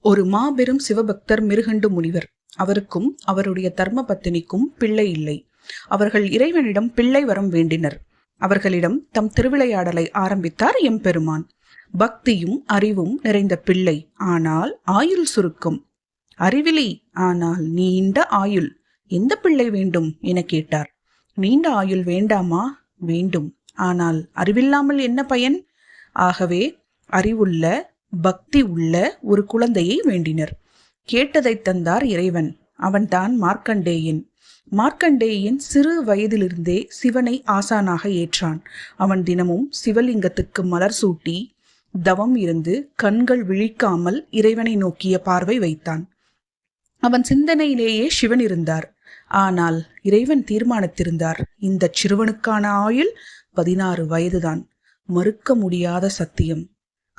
ஒரு மாபெரும் சிவபக்தர் மிருகண்டு முனிவர். அவருக்கும் அவருடைய தர்ம பத்தினிக்கும் பிள்ளை இல்லை. அவர்கள் இறைவனிடம் பிள்ளை வரம் வேண்டினர். அவர்களிடம் தம் திருவிளையாடலை ஆரம்பித்தார் எம்பெருமான். பக்தியும் அறிவும் நிறைந்த பிள்ளை. ஆனால் ஆயுள் சுருக்கம். அறிவிலி ஆனால் நீண்ட ஆயுள். எந்த பிள்ளை வேண்டும்? என கேட்டார். நீண்ட ஆயுள் வேண்டாமா? வேண்டும். ஆனால் அறிவில்லாமல் என்ன பயன்? ஆகவே அறிவுள்ள பக்தி உள்ள ஒரு குழந்தையை வேண்டினர். கேட்டதை தந்தார் இறைவன். அவன்தான் மார்க்கண்டேயன். மார்க்கண்டேயன் சிறு வயதிலிருந்தே சிவனை ஆசானாக ஏற்றான். அவன் தினமும் சிவலிங்கத்துக்கு மலர் சூட்டி தவம் இருந்து கண்கள் விழிக்காமல் இறைவனை நோக்கிய பார்வை வைத்தான். அவன் சிந்தனையிலேயே சிவன் இருந்தார். ஆனால் இறைவன் தீர்மானித்திருந்தார். இந்த சிறுவனுக்கான ஆயுள் பதினாறு வயதுதான். மறுக்க முடியாத சத்தியம்.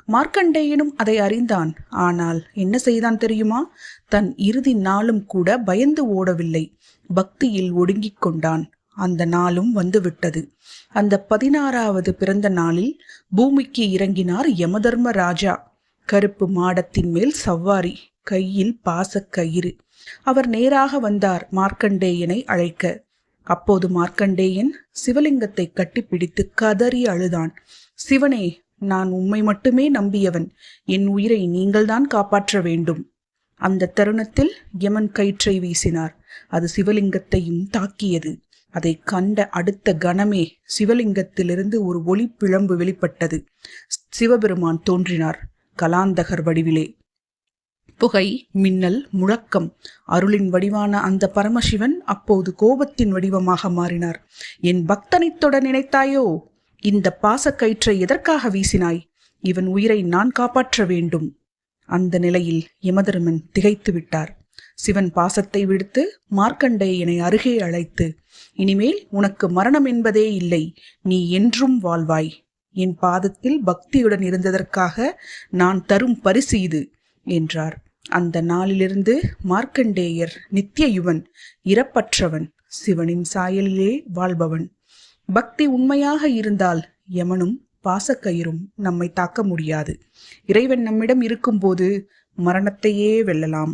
மார்க்கண்டேயனும் அதை அறிந்தான். ஆனால் என்ன செய்தான் தெரியுமா? தன் இறுதி நாளும் கூட பயந்து ஓடவில்லை. பக்தியில் ஒடுங்கிக் கொண்டான். அந்த நாளும் வந்துவிட்டது. அந்த பதினாறாவது பிறந்த நாளில் பூமிக்கு இறங்கினார் யமதர்ம ராஜா. கருப்பு மாடத்தின் மேல் சவ்வாரி கையில் பாசக்கயிறு அவர் நேராக வந்தார் மார்க்கண்டேயனை அழைக்க. அப்போது மார்க்கண்டேயன் சிவலிங்கத்தை கட்டிப்பிடித்து கதறி அழுதான். சிவனே நான் உம்மை மட்டுமே நம்பியவன். என் உயிரை நீங்கள்தான் காப்பாற்ற வேண்டும். அந்த தருணத்தில் யமன் கயிற்றை வீசினார். அது சிவலிங்கத்தையும் தாக்கியது. அதை கண்ட அடுத்த கணமே சிவலிங்கத்திலிருந்து ஒரு ஒளி பிழம்பு வெளிப்பட்டது. சிவபெருமான் தோன்றினார். கலாந்தகர் வடிவிலே. புகை மின்னல் முழக்கம். அருளின் வடிவான அந்த பரமசிவன் அப்போது கோபத்தின் வடிவமாக மாறினார். என் பக்தனைத் தொட நினைத்தாயோ? இந்த பாசக்கயிற்றை எதற்காக வீசினாய்? இவன் உயிரை நான் காப்பாற்ற வேண்டும். அந்த நிலையில் யமதருமன் திகைத்து விட்டார். சிவன் பாசத்தை விடுத்து மார்க்கண்டேயனை அருகே அழைத்து இனிமேல் உனக்கு மரணம் என்பதே இல்லை நீ என்றும் வாழ்வாய். என் பாதத்தில் பக்தியுடன் இருந்ததற்காக நான் தரும் பரிசு இது என்றார். அந்த நாளிலிருந்து மார்க்கண்டேயர் நித்திய யுவன் இறப்பற்றவன் சிவனின் சாயலிலே வாழ்பவன். பக்தி உண்மையாக இருந்தால் யமனும் பாசக்கயிறும் நம்மை தாக்க முடியாது. இறைவன் நம்மிடம் இருக்கும்போது மரணத்தையே வெல்லலாம்.